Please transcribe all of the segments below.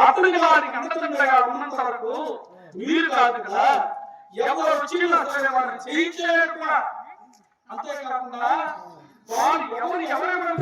అతనికి వారికి అండదండగా ఉన్నంత వరకు మీరు కాదు కదా. ఎవరు వచ్చినా సరే వారిని చేయించలేరు కూడా అంతేకాకుండా వారు ఎవరు ఎవరెవరు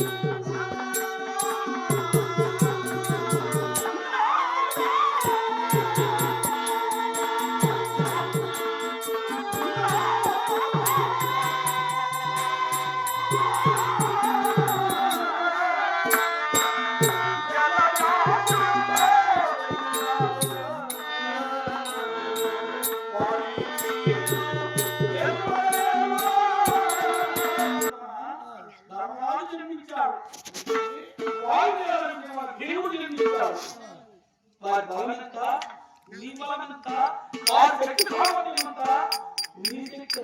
Thank you. వారి శక్తి సామర్థ్యమంత నీ శక్తి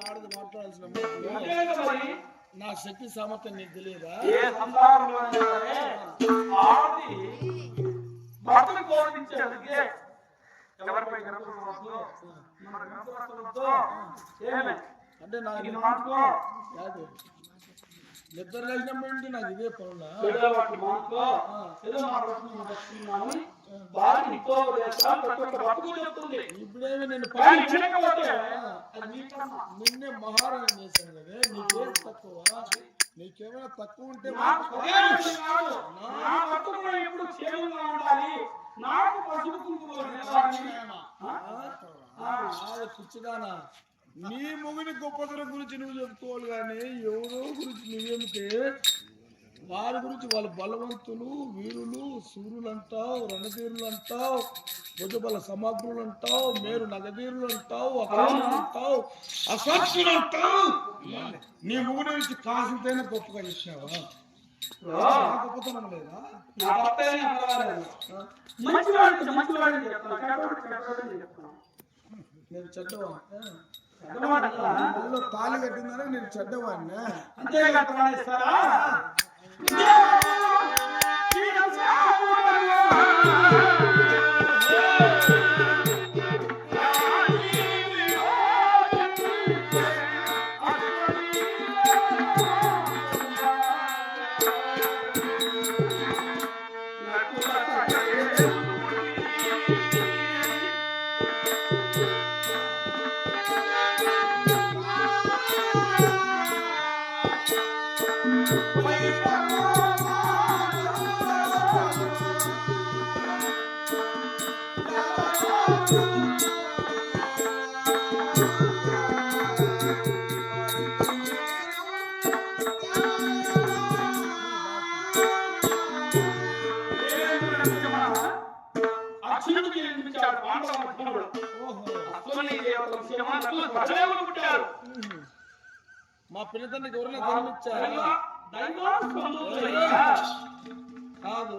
ఆడది మాట్లాడాల్సిన మాటలు? నా సామర్థ్యం నీకు తెలియదా? ఏ సంసారంలో భర్తను గౌరవించేందుకే ఎవరిపై మన అంటే నాకు ఇది మానుకో కాదు. నిద్ర లేచినప్పుడు నాకు ఇదే పనులా? ఏదో బాగా ప్రతి ఒక్క చెప్తుంది ఇప్పుడేమి నేను కానీ వినకపోతే. నిన్నే మహారాణి చేశాను కదా నీకేం తక్కువ నీకేమైనా తక్కువ ఉంటే. నా భర్తలు కూడా ఎప్పుడు క్షేమంగా ఉండాలి నాకు పసుపు కుంకుమ నిలవాలి. ఆ? ఆ, ఆడ పిచ్చిదానా నీ మొగుని గొప్పతనం గురించి నువ్వు చెప్పుకోవాలి కానీ ఎవరో గురించి నువ్వు చెబితే వారి గురించి వాళ్ళు బలవంతులు వీరులు సూర్యులు అంటావు రణధీరులు అంటావు భుజబల సమగ్రులు అంటావు మేరు నగధీరులు అంటావు అంటావు అసత్యులు అంటావు నీ నుంచి కాసింతైనా గొప్పగా చెప్తున్నా నేను చెడ్డవా తాళి కట్టిందని నేను చెడ్డవాడినా? అంతేగా ప్రాణిస్తారా మా పిల్లతండ్రికి ఎవరైనా స్వరూపులయ్యా. కాదు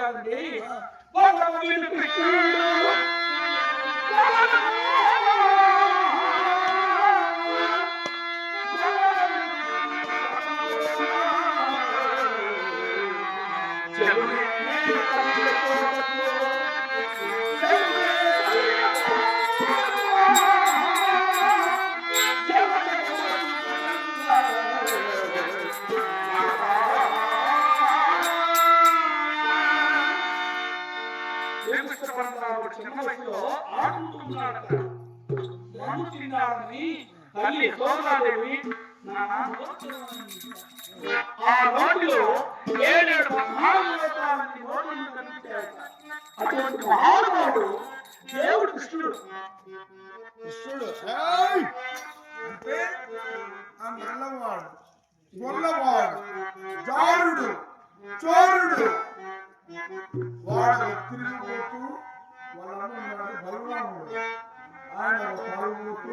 cadeia, bota a vida pequena. తల్లి ఆ నోటిలో ఏడేడు పద్నాలుగు లోకాల కనిపించాడు. అటువంటి మహానుభావుడు దేవుడు కృష్ణుడు. కృష్ణుడు అంటే ఆ నల్లవాడు గొల్లవాడు జారుడు చోరుడు. వాడు తిరిగిపోతూ వాళ్ళ అమ్మ ఉన్నాడు బలరాముడు. ఆయన తాగుతూ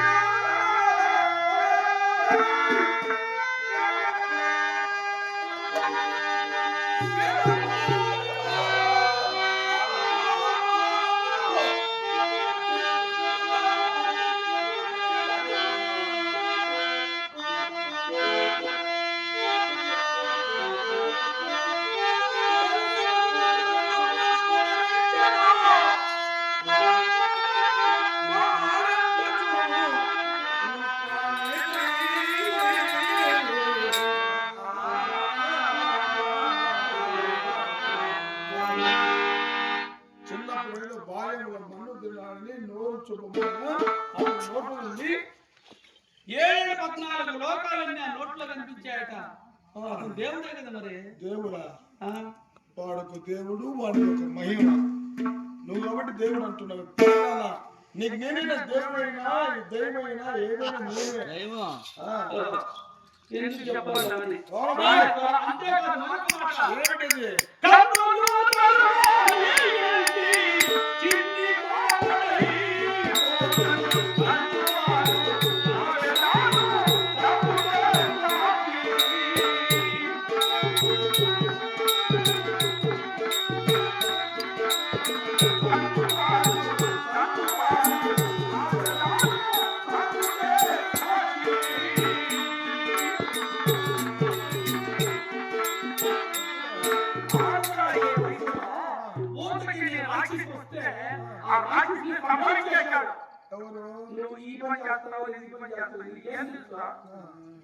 లోకాలన్నీ ఆ నోట్లో కనిపించాయట. అతను దేవుడే కదా మరి. దేవుడా? ఆ? వాడుకు దేవుడు వాడి ఒక మహిమ. నువ్వు కాబట్టి దేవుడు అంటున్నావు. నీకు నేనైనా దేవుడైనా ఈ దైవమైనా ఏదైనా నేనే. ఆ, ఎందుకు చెప్పాలి? అంతేకాదు చేస్తున్నావు ఈ పని చేస్తున్నావు? నీకు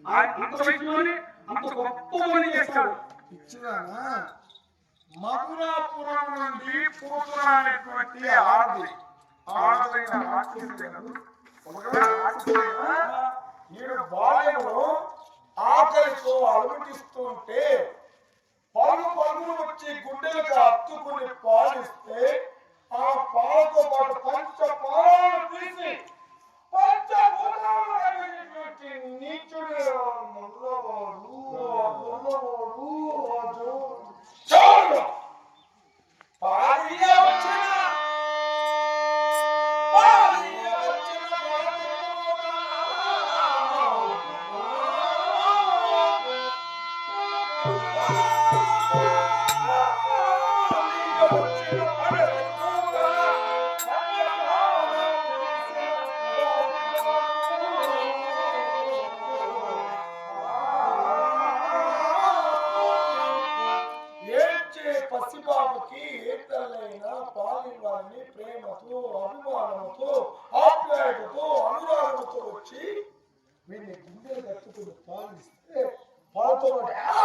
ఆయన అంత వయసులోనే అంత గొప్ప పని చేశాడు ఇచ్చినానా? మధురాపురం నుండి పూతుర అనేటువంటి ఆడది. ఆడదైన రాక్షసుడైనడు ఒకవేళ రాక్షసుడైనా ఈడు బాల్యంలో ఆకలితో అలమటిస్తుంటే పలు పనులు వచ్చి గుండెలకు అత్తుకుని పాలిస్తే ఆ పాలతో పాటు పంచ పాలను తీసి Shoulder!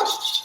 fato